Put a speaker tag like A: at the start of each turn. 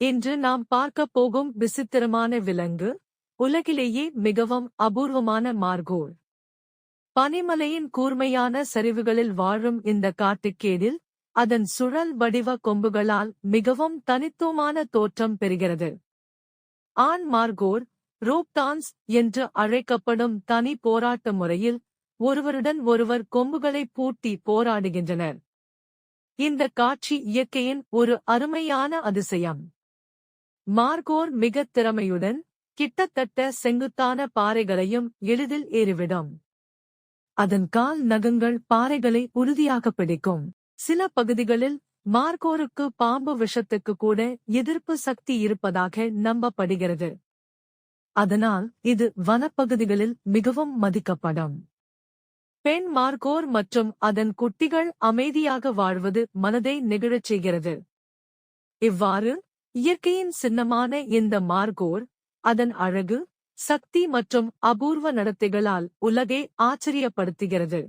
A: இன்று நாம் பார்க்கப் போகும் விசித்திரமான விலங்கு உலகிலேயே மிகவும் அபூர்வமான மார்கோர் பனிமலையின் கூர்மையான சரிவுகளில் வாழும் இந்த காட்டுக்கேடில் அதன் சுழல் வடிவ கொம்புகளால் மிகவும் தனித்துவமான தோற்றம் பெறுகிறது. ஆண் மார்கோர் ரோப்டான்ஸ் என்று அழைக்கப்படும் தனி போராட்ட முறையில் ஒருவருடன் ஒருவர் கொம்புகளை பூட்டி போராடுகின்றனர். இந்த காட்சி இயற்கையின் ஒரு அருமையான அதிசயம். மார்கோர் மிகத் திறமையுடன் கிட்டத்தட்ட செங்குத்தான பாறைகளையும் எளிதில் ஏறிவிடும். அதன் கால் நகங்கள் பாறைகளை உறுதியாக பிடிக்கும். சில பகுதிகளில் மார்கோருக்கு பாம்பு விஷத்துக்கு கூட எதிர்ப்பு சக்தி இருப்பதாக நம்பப்படுகிறது. அதனால் இது வனப்பகுதிகளில் மிகவும் மதிக்கப்படும். பெண் மார்கோர் மற்றும் அதன் குட்டிகள் அமைதியாக வாழ்வது மனதை நெகிழச் செய்கிறது. இவ்வாறு இயற்கையின் சின்னமான இந்த மார்கோர் அதன் அழகு சக்தி மற்றும் அபூர்வ நடத்தைகளால் உலகை ஆச்சரியப்படுத்துகிறது.